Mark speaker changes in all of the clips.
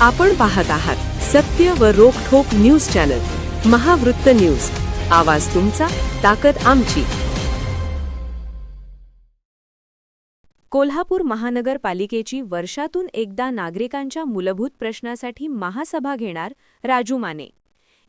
Speaker 1: आपण पाहत आहात सत्य व रोखोक न्यूज चॅनल महावृत्त न्यूज. आवाज तुमचा ताकद आमची. कोल्हापूर महानगरपालिकेची वर्षातून एकदा नागरिकांच्या मूलभूत प्रश्नासाठी महासभा घेणार राजू माने.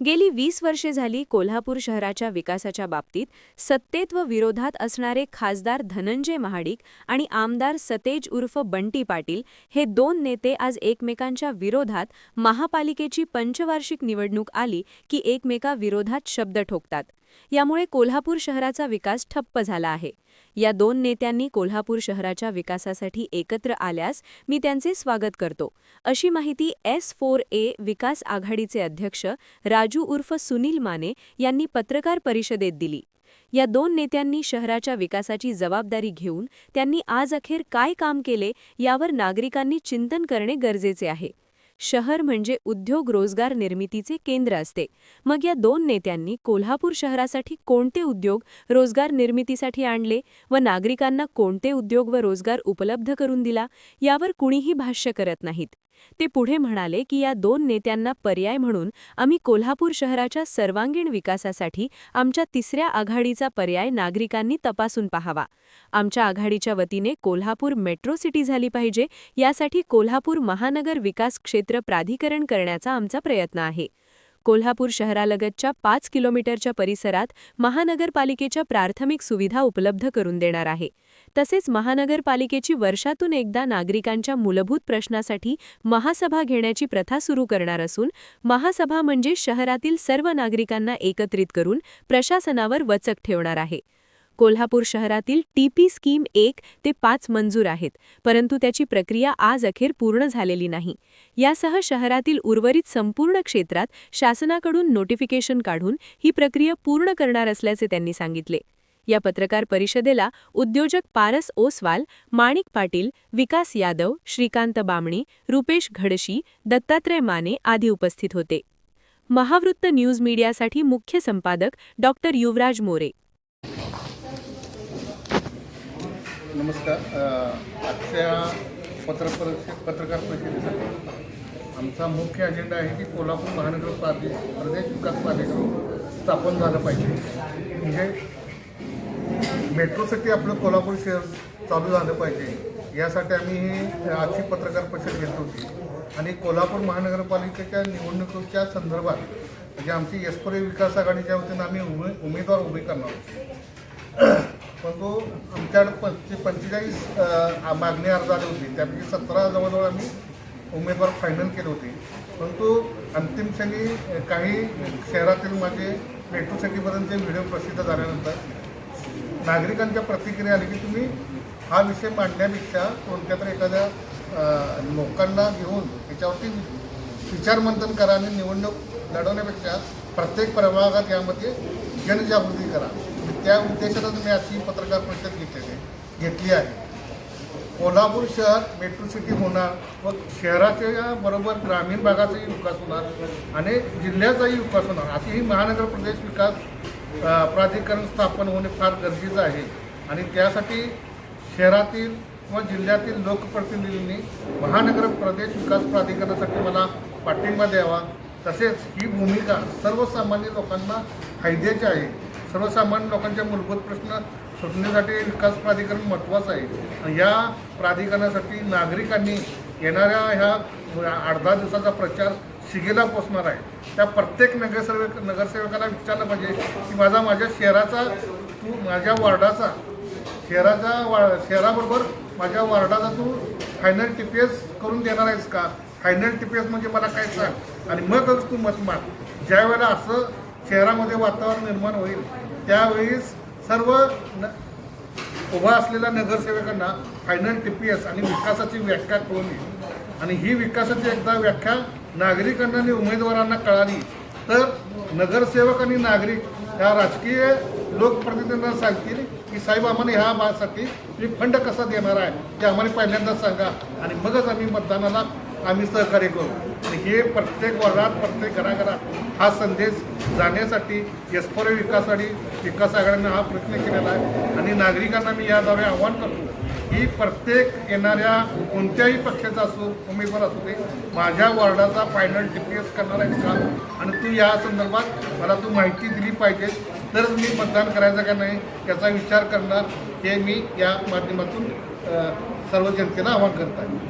Speaker 1: गेली वीस वर्षे झाली कोल्हापूर शहराच्या विकासाच्या बाबतीत सत्तेत व विरोधात असणारे खासदार धनंजय महाडिक आणि आमदार सतेज उर्फ बंटी पाटील हे दोन नेते आज एकमेकांच्या विरोधात महापालिकेची पंचवार्षिक निवडणूक आली की एकमेकाविरोधात शब्द ठोकतात. यामुळे कोल्हापूर शहराचा विकास ठप्प झाला आहे. या दोन नेत्यांनी कोल्हापूर शहराच्या विकासासाठी एकत्र आल्यास मी त्यांचे स्वागत करतो. अशी माहिती एस फोर ए विकास आघाडीचे अध्यक्ष राजू उर्फ सुनील माने यांनी पत्रकार परिषदेत दिली. या दोन नेत्यांनी शहराच्या विकासाची जबाबदारी घेऊन त्यांनी आज अखेर काय काम केले यावर नागरिकांनी चिंतन करणे गरजेचे आहे. शहर म्हणजे उद्योग रोजगार निर्मितीचे केंद्र असते. मग या दोन नेत्यांनी कोल्हापूर शहरासाठी कोणते उद्योग रोजगार निर्मितीसाठी आणले व नागरिकांना कोणते उद्योग व रोजगार उपलब्ध करून दिला यावर कुणीही भाष्य करत नाहीत. ते पुढे म्हणाले की या दोन नेत्यांना पर्याय म्हणून आम्ही कोल्हापूर शहराच्या सर्वांगीण विकासासाठी आमच्या तिसऱ्या आघाडीचा पर्याय नागरिकांनी तपासून पाहावा. आमच्या आघाडीच्या वतीने कोल्हापूर मेट्रो सिटी झाली पाहिजे यासाठी कोल्हापूर महानगर विकास क्षेत्र प्राधिकरण करण्याचा आमचा प्रयत्न आहे. कोल्हापूर शहरालगतच्या पाच किलोमीटरच्या परिसरात महानगरपालिकेच्या प्राथमिक सुविधा उपलब्ध करून देणार आहे. तसेच महानगरपालिकेची वर्षातून एकदा नागरिकांच्या मूलभूत प्रश्नासाठी महासभा घेण्याची प्रथा सुरू करणार असून महासभा म्हणजे शहरातील सर्व नागरिकांना एकत्रित करून प्रशासनावर वचक ठेवणार आहे. कोल्हापूर शहरातील टीपी स्कीम एक ते पाच मंजूर आहेत परंतु त्याची प्रक्रिया आज अखेर पूर्ण झालेली नाही. यासह शहरातील उर्वरित संपूर्ण क्षेत्रात शासनाकडून नोटिफिकेशन काढून ही प्रक्रिया पूर्ण करणार असल्याचे त्यांनी सांगितले. या पत्रकार परिषदेला उद्योजक पारस ओसवाल माणिक पाटील विकास यादव श्रीकांत बामणी रुपेश घडशी दत्तात्रय माने आदी उपस्थित होते. महावृत्त न्यूज मीडियासाठी मुख्य संपादक डॉक्टर युवराज मोरे.
Speaker 2: नमस्कार. आजच्या पत्रपरिषद पत्रकार परिषदेसाठी आमचा मुख्य अजेंडा आहे की कोल्हापूर महानगर प्रादेश प्रदेश विकास प्राधिकरण स्थापन झालं पाहिजे. म्हणजे मेट्रोसाठी आपलं कोल्हापूर शहर चालू झालं पाहिजे. यासाठी आम्ही ही आजची पत्रकार परिषद घेत होती. आणि कोल्हापूर महानगरपालिकेच्या निवडणुकीच्या संदर्भात म्हणजे आमची यशपुरे विकास आघाडीच्या वतीनं आम्ही उमे उमेदवार उभे करणार पण तो आमच्याकडे पंचे पंचेचाळीस मागणी अर्ज आले होती. त्यापैकी सतरा जवळजवळ आम्ही उमेदवार फायनल केले होते. परंतु अंतिम क्षणी काही शहरातील माझे मेट्रो सिटीपर्यंतचे व्हिडिओ प्रसिद्ध झाल्यानंतर नागरिकांच्या प्रतिक्रिया आली की तुम्ही हा विषय मांडण्यापेक्षा कोणत्या तरी एखाद्या लोकांना घेऊन त्याच्यावरती विचारमंथन करा आणि निवडणूक लढवण्यापेक्षा प्रत्येक प्रभागात यामध्ये जनजागृती करा. त्या उद्देशानं मी अशी पत्रकार परिषद घेतलेली घेतली आहे. कोल्हापूर शहर मेट्रो सिटी होणार व शहराच्या बरोबर ग्रामीण भागाचाही विकास होणार आणि जिल्ह्याचाही विकास होणार. अशी ही महानगर प्रदेश विकास प्राधिकरण स्थापन होणे फार गरजेचं आहे. आणि त्यासाठी शहरातील किंवा जिल्ह्यातील लोकप्रतिनिधींनी महानगर प्रदेश विकास प्राधिकरणासाठी मला पाठिंबा द्यावा. तसेच ही भूमिका सर्वसामान्य लोकांना फायद्याची आहे. सर्वसामान्य लोकांचे मूलभूत प्रश्न सुटण्यासाठी विकास प्राधिकरण महत्त्वाचं आहे. या प्राधिकरणासाठी नागरिकांनी येणाऱ्या ह्या आठ दहा दिवसाचा प्रचार शिगेला पोचणार आहे. त्या प्रत्येक नगरसेवक नगरसेवकाला विचारलं पाहिजे की माझा माझ्या शहराचा तू माझ्या वार्डाचा शहराचा वा शहराबरोबर माझ्या वार्डाचा तू फायनल टी पी एस करून देणार आहेस का? फायनल टी पी एस म्हणजे मला काय सांग? आणि मगच तू मत मार ज्यावेळेला असं शहरामध्ये वातावरण निर्माण होईल त्यावेळीस सर्व न उभा असलेल्या नगरसेवकांना फायनल टी पी एस आणि विकासाची व्याख्या करून येईल आणि ही विकासाची एकदा व्याख्या नागरिकांना आणि उमेदवारांना कळाली तर नगरसेवक आणि नागरिक ह्या राजकीय लोकप्रतिनिधींना सांगतील की साहेब आम्हाला ह्या भागासाठी तुम्ही फंड कसा देणार आहे? ते आम्हाला पहिल्यांदा सांगा. आणि मगच आम्ही मतदानाला आम्ही सहकार्य करू. आणि हे प्रत्येक वर्गात प्रत्येक घराघरात हा संदेश जाण्यासाठी यशपर विकास आणि विकास आघाडीनं हा प्रयत्न केलेला आहे. आणि नागरिकांना मी याद्वारे आव्हान करतो ही प्रत्येक येणाऱ्या कोणत्याही पक्षाचा असो उमेदवार असू दे माझ्या वॉर्डाचा फायनल टी करणारा करणार आहे का? आणि तू या संदर्भात मला तू माहिती दिली पाहिजे. तरच मी मतदान करायचं का नाही याचा विचार करणार हे मी या माध्यमातून सर्व जनतेला आवाहन करत आहे.